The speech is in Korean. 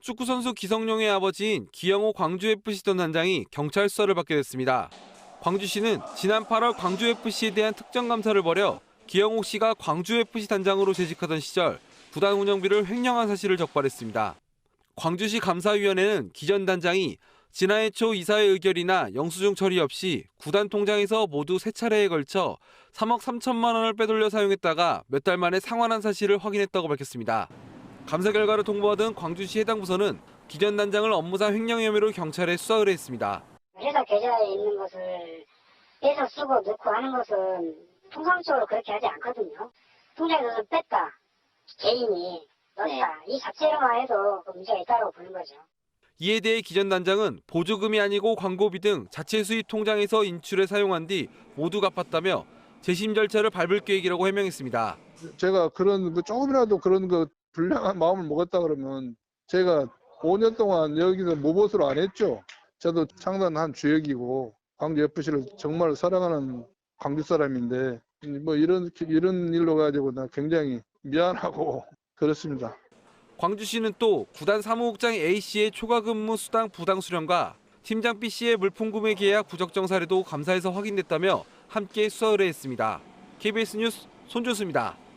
축구선수 기성용의 아버지인 기영호 광주FC 전 단장이 경찰 수사를 받게 됐습니다. 광주시는 지난 8월 광주FC에 대한 특정 감사를 벌여 기영호 씨가 광주FC 단장으로 재직하던 시절 구단 운영비를 횡령한 사실을 적발했습니다. 광주시 감사위원회는 기전 단장이 지난해 초 이사회 의결이나 영수증 처리 없이 구단 통장에서 모두 세 차례에 걸쳐 3억 3천만 원을 빼돌려 사용했다가 몇 달 만에 상환한 사실을 확인했다고 밝혔습니다. 감사 결과를 통보받은 광주시 해당 부서는 기전 단장을 업무상 횡령 혐의로 경찰에 수사 의뢰했습니다. 회사 계좌에 있는 것을 빼서 쓰고 넣고 하는 것은 통상적으로 그렇게 하지 않거든요. 통장에서 뺐다. 개인이 넣었다. 이 자체로만 해도 그 문제가 있다고 보는 거죠. 이에 대해 기전 단장은 보조금이 아니고 광고비 등 자체 수입 통장에서 인출해 사용한 뒤 모두 갚았다며 재심 절차를 밟을 계획이라고 해명했습니다. 제가 그런 그 조금이라도 그런 그 불량한 마음을 먹었다 그러면 제가 5년 동안 여기서 모보스로 안 했죠. 저도 창단한 주역이고 광주 FC를 정말 사랑하는 광주 사람인데 뭐 이런 이런 일로 가지고 나 굉장히 미안하고 그렇습니다. 광주시는 또 구단 사무국장 A씨의 초과 근무 수당 부당 수령과 팀장 B씨의 물품 구매 계약 부적정 사례도 감사에서 확인됐다며 함께 수사 의뢰했습니다. KBS 뉴스 손준수입니다.